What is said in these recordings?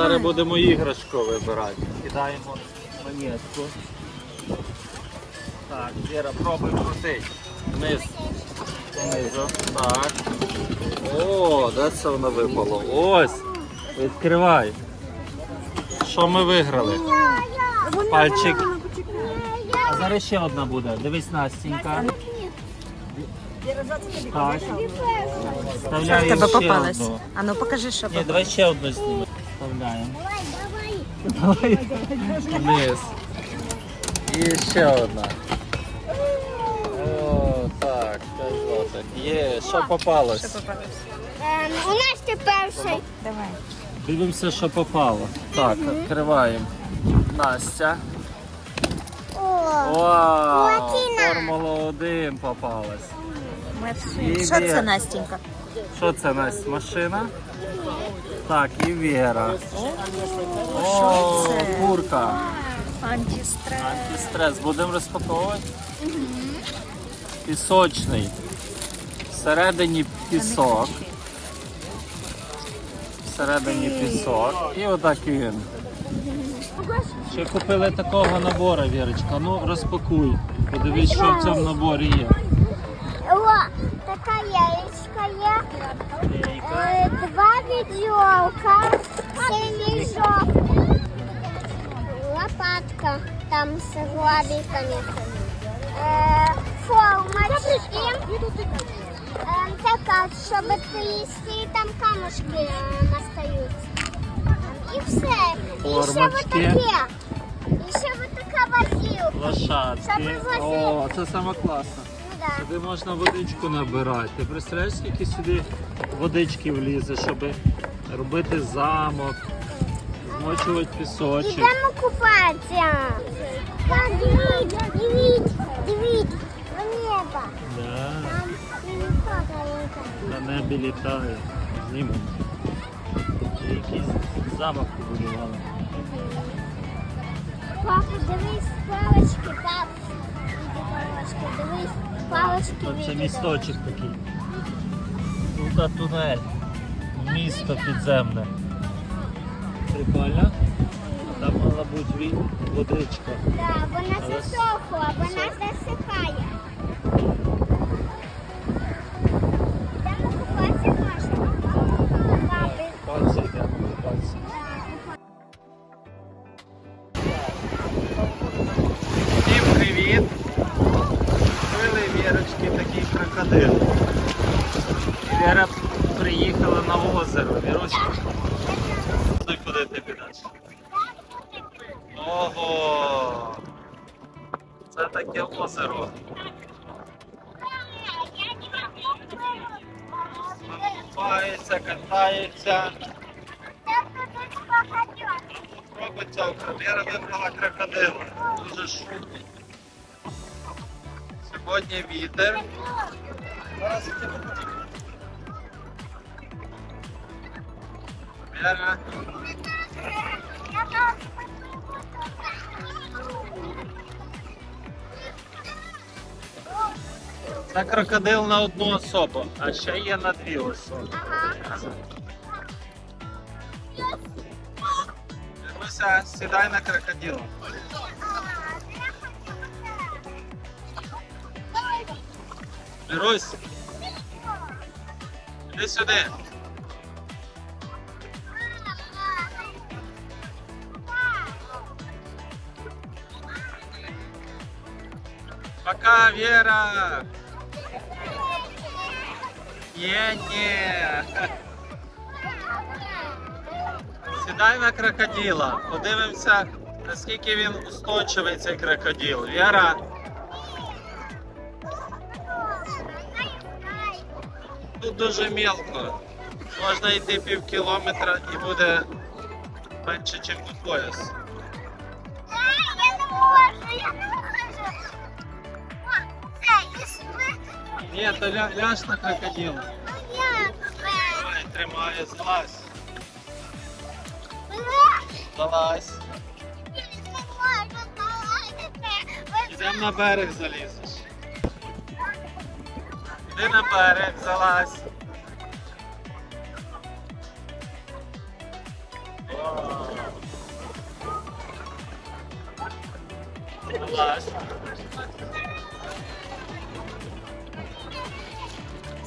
зараз будемо іграшку вибирати. Кидаємо монетку. Так, Віра, пробуй крутить. Вниз. Донизу. Так. О, де це воно випало? Ось. Відкривай. Що ми виграли? Пальчик. А зараз ще одна буде. Дивись, Настенька. Так. Що в тебе ще одну. А ну покажи, що Ні, попалось. давай ще одну знімемо. Вставляємо. Давай. давай. Вниз. І ще одна. О, так, п'ять злотих. Є, що попалось? Ем, у нас ти перший. Давай. Дивимося, що попало. Так, відкриваємо. Настя. О, Вау! Формула 1 попалась. Що це. Настенька? Що це Настя? Машина? Так, і Віра. О, курка. Антистрес. Антистрес. Будемо розпаковувати. Пісочний. Всередині пісок. Всередині пісок. І отак він. Ще купили такого набору, Вірочка. Ну розпакуй. Подивись, що в цьому наборі є. О, яєчка є. Е, два відьолка, синій жовтий. Лопатка там з гладиками. Е, формочки. Е, така, щоб їсти, там камушки настають. І все. І ще Формочки. отаке. І ще отака базілка. Лошадки. О, це саме класно. Сюди можна водичку набирати. Ти представляєш, скільки сюди водички влізе, щоб робити замок, змочувати пісочок. Ідемо купатися. Там дивіть, дивіть, дивіть, на небо. Да, Там ніхто далеко. на небі літає. Знімемо. Якийсь замок побудували. Папа, дивись, палочки, пап. Іди палочки, дивись, палочки Тут це місточок такий. Тут тунель. Місто підземне. Прикольно. Там мала бути водичка. Так, вона засохла, вона засихає. Такий. Віра приїхала на озеро. Віруська. Ну куди ти підеш? Ого! Це таке озеро. Купається, катається. Робиться Віра вибрала крокодила. Дуже шумний. Сьогодні вітер. Це крокодил на одну особу, а ще є на дві особи. Віруся, сідай на крокодила. Вірусь, іди сюди. Пока, Вера. Є, ні. Сідай на крокодила. Подивимося, наскільки він устойчивий цей крокодил. Віра. Тут дуже мілко. Можна йти пів кілометра і буде менше, ніж до пояс. Я не можу, я не можу. О, це, якщо. Ні, то ля, ляж на це? Давай, тримає, злазь. Залазь. не на берег залізеш. Іди на берег, залазь. Клас.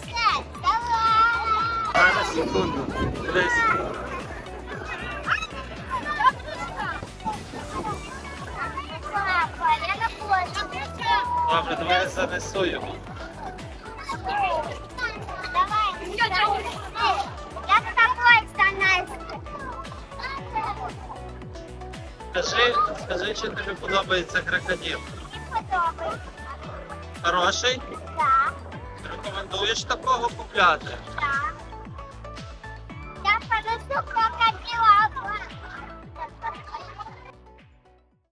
Все, давай. Зараз секунду. Дивись. Папа, я на Скажи, скажи, чи тобі подобається крокодил. Подобається. Хороший? Так, Рекомендуєш такого купляти? так. Я понесу крокодила.